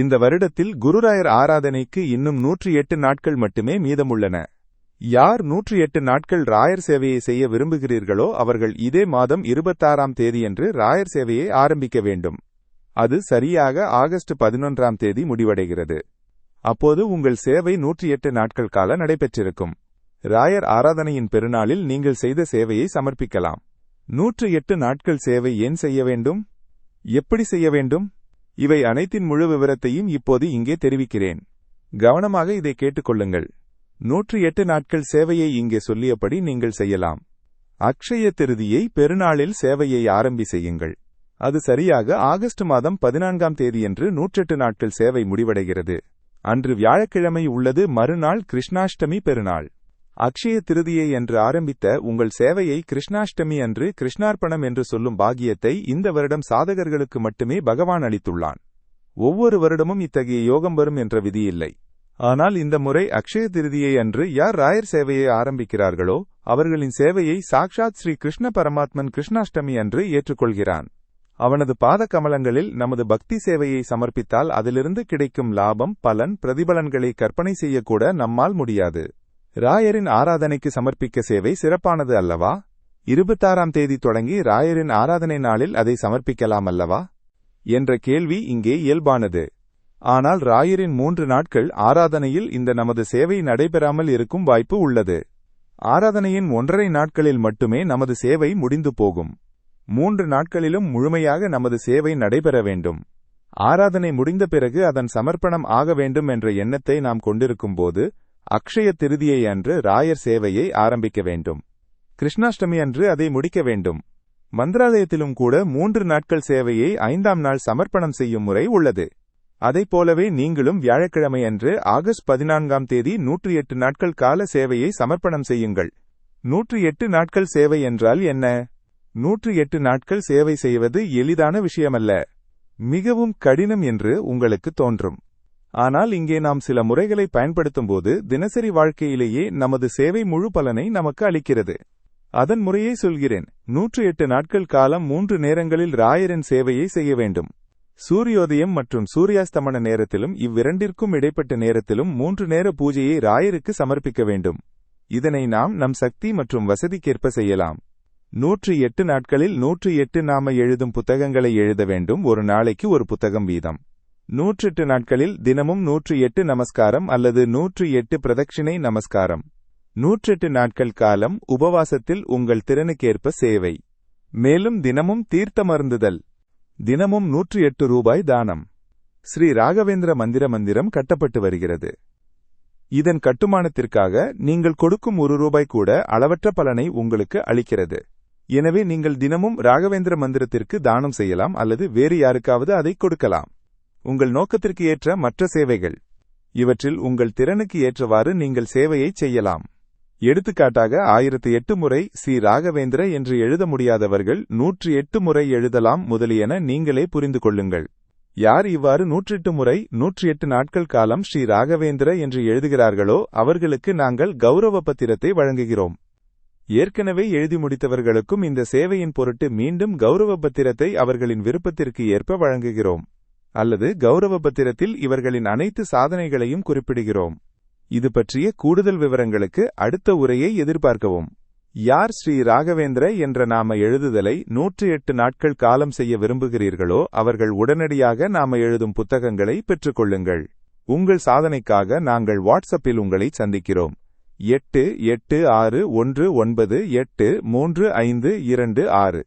இந்த வருடத்தில் குருராயர் ஆராதனைக்கு இன்னும் நூற்றி எட்டு நாட்கள் மட்டுமே மீதமுள்ளன. யார் நூற்றி எட்டு நாட்கள் ராயர் சேவையை செய்ய விரும்புகிறீர்களோ அவர்கள் இதே மாதம் இருபத்தாறாம் தேதியன்று ராயர் சேவையை ஆரம்பிக்க வேண்டும். அது சரியாக ஆகஸ்ட் பதினொன்றாம் தேதி முடிவடைகிறது. அப்போது உங்கள் சேவை நூற்றி எட்டு நாட்கள் கால நடைபெற்றிருக்கும். ராயர் ஆராதனையின் பெருநாளில் நீங்கள் செய்த சேவையை சமர்ப்பிக்கலாம். நூற்று எட்டு நாட்கள் சேவை ஏன் செய்ய வேண்டும்? எப்படி செய்ய வேண்டும்? இவை அனைத்தின் முழு விவரத்தையும் இப்போது இங்கே தெரிவிக்கிறேன். கவனமாக இதை கேட்டுக்கொள்ளுங்கள். நூற்றி எட்டு நாட்கள் சேவையை இங்கே சொல்லியபடி நீங்கள் செய்யலாம். அக்ஷய திருதியை பெருநாளில் சேவையை ஆரம்பி செய்யுங்கள். அது சரியாக ஆகஸ்ட் மாதம் பதினான்காம் தேதியன்று நூற்றெட்டு நாட்கள் சேவை முடிவடைகிறது. அன்று வியாழக்கிழமை உள்ளது மறுநாள் கிருஷ்ணாஷ்டமி பெருநாள். அக்ஷய திருதியை என்று ஆரம்பித்த உங்கள் சேவையை கிருஷ்ணாஷ்டமி அன்று கிருஷ்ணார்ப்பணம் என்று சொல்லும் பாக்கியத்தை இந்த வருடம் சாதகர்களுக்கு மட்டுமே பகவான் அளித்துள்ளான். ஒவ்வொரு வருடமும் இத்தகைய யோகம் வரும் என்ற விதியில்லை. ஆனால் இந்த முறை அக்ஷய திருதியை அன்று யார் ராயர் சேவையை ஆரம்பிக்கிறார்களோ அவர்களின் சேவையை சாக்ஷாத் ஸ்ரீ கிருஷ்ண பரமாத்மன் கிருஷ்ணாஷ்டமி அன்று ஏற்றுக்கொள்கிறான். அவனது பாத கமலங்களில் நமது பக்தி சேவையை சமர்ப்பித்தால் அதிலிருந்து கிடைக்கும் லாபம் பலன் பிரதிபலன்களை கற்பனை செய்யக்கூட நம்மால் முடியாது. ராயரின் ஆராதனைக்கு சமர்ப்பிக்க சேவை சிறப்பானது அல்லவா? இருபத்தாறாம் தேதி தொடங்கி ராயரின் ஆராதனை நாளில் அதை சமர்ப்பிக்கலாம் அல்லவா? என்ற கேள்வி இங்கே இயல்பானது. ஆனால் ராயரின் மூன்று நாட்கள் ஆராதனையில் இந்த நமது சேவை நடைபெறாமல் இருக்கும் வாய்ப்பு உள்ளது. ஆராதனையின் ஒன்றரை நாட்களில் மட்டுமே நமது சேவை முடிந்து போகும். மூன்று நாட்களிலும் முழுமையாக நமது சேவை நடைபெற வேண்டும். ஆராதனை முடிந்த பிறகு அதன் சமர்ப்பணம் ஆக வேண்டும் என்ற எண்ணத்தை நாம் கொண்டிருக்கும்போது அக்ஷய திருதியை அன்று ராயர் சேவையை ஆரம்பிக்க வேண்டும். கிருஷ்ணாஷ்டமி அன்று அதை முடிக்க வேண்டும். மந்திராலயத்திலும் கூட மூன்று நாட்கள் சேவையை ஐந்தாம் நாள் சமர்ப்பணம் செய்யும் முறை உள்ளது. அதைப் போலவே நீங்களும் வியாழக்கிழமை அன்று ஆகஸ்ட் பதினான்காம் தேதி நூற்றி எட்டு நாட்கள் கால சேவையை சமர்ப்பணம் செய்யுங்கள். நூற்றி எட்டு நாட்கள் சேவை என்றால் என்ன? நூற்றி எட்டு நாட்கள் சேவை செய்வது எளிதான விஷயமல்ல. மிகவும் கடினம் என்று உங்களுக்கு தோன்றும். ஆனால் இங்கே நாம் சில முறைகளை பயன்படுத்தும்போது தினசரி வாழ்க்கையிலேயே நமது சேவை முழு பலனை நமக்கு அளிக்கிறது. அதன் முறையை சொல்கிறேன் நூற்று எட்டு நாட்கள் காலம் மூன்று நேரங்களில் ராயரின் சேவையை செய்ய வேண்டும். சூரியோதயம் மற்றும் சூரியாஸ்தமன நேரத்திலும் இவ்விரண்டிற்கும் இடைப்பட்ட நேரத்திலும் மூன்று நேர பூஜையை ராயருக்கு சமர்ப்பிக்க வேண்டும். இதனை நாம் நம் சக்தி மற்றும் வசதிக்கேற்ப செய்யலாம். நூற்று எட்டு நாட்களில் நூற்று எட்டு நாம எழுதும் புத்தகங்களை எழுத வேண்டும். ஒரு நாளைக்கு ஒரு புத்தகம் வீதம். நூற்றெட்டு நாட்களில் தினமும் நூற்று எட்டு நமஸ்காரம் அல்லது நூற்று எட்டு பிரதட்சிணை நமஸ்காரம். நூற்றெட்டு நாட்கள் காலம் உபவாசத்தில் உங்கள் திறனுக்கேற்ப சேவை. மேலும் தினமும் தீர்த்தமருந்துதல். தினமும் நூற்று எட்டு ரூபாய் தானம். ஸ்ரீ ராகவேந்திர மந்திர மந்திரம் கட்டப்பட்டு வருகிறது. இதன் கட்டுமானத்திற்காக நீங்கள் கொடுக்கும் ஒரு ரூபாய் கூட அளவற்ற பலனை உங்களுக்கு அளிக்கிறது. எனவே நீங்கள் தினமும் ராகவேந்திர மந்திரத்திற்கு தானம் செய்யலாம் அல்லது வேறு யாருக்காவது அதை கொடுக்கலாம். உங்கள் நோக்கத்திற்கு ஏற்ற மற்ற சேவைகள். இவற்றில் உங்கள் திறனுக்கு ஏற்றவாறு நீங்கள் சேவையை செய்யலாம். எடுத்துக்காட்டாக ஆயிரத்து எட்டு முறை ஸ்ரீ ராகவேந்திர என்று எழுத முடியாதவர்கள் நூற்று எட்டு முறை எழுதலாம் முதலியன நீங்களே புரிந்து கொள்ளுங்கள். யார் இவ்வாறு நூற்றெட்டு முறை நூற்றி எட்டு நாட்கள் காலம் ஸ்ரீ ராகவேந்திர என்று எழுதுகிறார்களோ அவர்களுக்கு நாங்கள் கௌரவ பத்திரத்தை வழங்குகிறோம். ஏற்கனவே எழுதி முடித்தவர்களுக்கும் இந்த சேவையின் பொருட்டு மீண்டும் கௌரவ பத்திரத்தை அவர்களின் விருப்பத்திற்கு ஏற்ப வழங்குகிறோம். அல்லது கௌரவ பத்திரத்தில் இவர்களின் அனைத்து சாதனைகளையும் குறிப்பிடுகிறோம். இது பற்றிய கூடுதல் விவரங்களுக்கு அடுத்த உரையை எதிர்பார்க்கவும். யார் ஸ்ரீ ராகவேந்திர என்ற நாம எழுதுதலை நூற்றி எட்டு நாட்கள் காலம் செய்ய விரும்புகிறீர்களோ அவர்கள் உடனடியாக நாம எழுதும் புத்தகங்களை பெற்றுக்கொள்ளுங்கள். உங்கள் சாதனைக்காக நாங்கள் வாட்ஸ்அப்பில் உங்களை சந்திக்கிறோம். எட்டு எட்டு ஆறு ஒன்று ஒன்பது எட்டு மூன்று ஐந்து இரண்டு ஆறு.